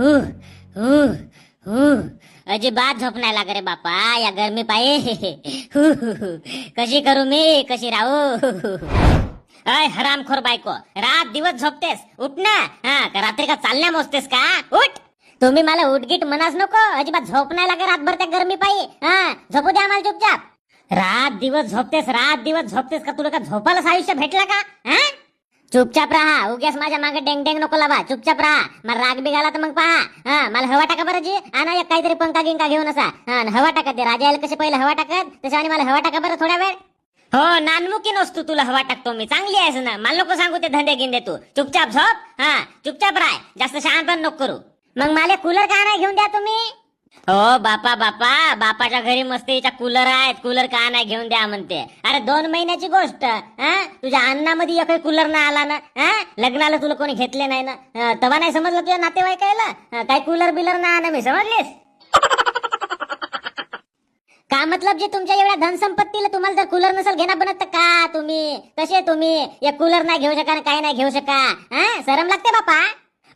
हू हू हू. अजिबात झोप नाही लाग रे बापा या गरमी पायी. कशी करू मी कशी राहू? अय हरामखोर बायको रात दिवस झोपतेस उठ ना. हा रात्री का चालण्या मोजतेस का? उठ. तुम्ही मला उठगीट म्हणाच नको अजिबात झोप नाही लागे रातभर त्या गरमी पायी. हा झोपू द्या आम्हाला चुपचाप. रात दिवस झोपतेस रात दिवस झोपतेस का तुला का झोपायलाच आयुष्य भेटला का? हा? चुपचाप राहा. उग्यास माझ्या मागे डेंग डेंग नको लावा. चुपचाप राहा. मला राग बिघाला तर मग पहा. हा मला हवा टाका बरं जी. आणा एक काहीतरी पंखा गिंका घेऊन असा. हा हवा टाकत ते. राजा यायला कसे पहिले हवा टाकत? तसे आणि मला हवा टाका बरं थोड्या वेळ. हो नानमुकी नसतो तुला हवा टाकतो मी. चांगली आहेस ना. मला नको सांगू ते धंदे गिंदे तू. चुपचाप झोप. हा चुपचाप राह. जास्त शहाण पण नको करू. मग मला कूलर का नाही घेऊन द्या तुम्ही? हो बापा बापा. बापाच्या घरी मस्तीच्या कूलर आहेत. कूलर का नाही घेऊन द्या म्हणते. अरे दोन महिन्याची गोष्ट हा? तुझ्या अन्नामध्ये एकही कूलर नाही आला ना हा? लग्नाला तुला कोणी घेतले नाही ना? तवा नाही समजलं तुझ्या नातेवाईकायला? काही काय कूलर बिलर नाही आणा मी समजलीस? का मतलब जे तुमच्या एवढ्या धनसंपत्तीला तुम्हाला जर कूलर नसेल घेणार बनत का तुम्ही? कसे तुम्ही? एक कूलर नाही घेऊ शका आणि काही नाही घेऊ शका. हा? सरम लागते बापा?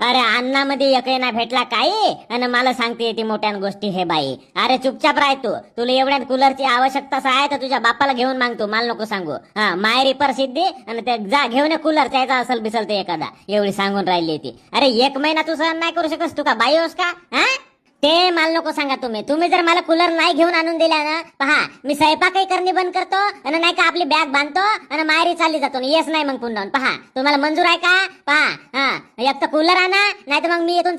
अरे अन्नामध्ये एकही नाही भेटला काही? आणि मला सांगते ती मोठ्या गोष्टी हे बाई. अरे चुपचाप राह तू. तुला एवढ्या कूलरची आवश्यकता आहे तर तुझ्या बापाला घेऊन मागतो मला नको सांगू. हा मायरी प्रसिद्धी आणि ते जा घेऊन ये कूलर त्याचा असल बिसल ते एखादा. एवढी सांगून राहिली ती. अरे एक महिना तू सहन नाही करू शकस तू का? बाई होस का? हा? ते मला नको सांगा तुम्ही. तुम्ही जर मला कूलर नाही घेऊन आणून दिला ना पहा मी स्वयंपाकही करणे बंद करतो आणि नाही का आपली बॅग बांधतो आणि माहेरी चालली जातो येस नाही मग पुन्हा. पहा तुम्हाला मंजूर आहे का? पहा हा एक तर कूलर आणा नाही तर मग मी इथून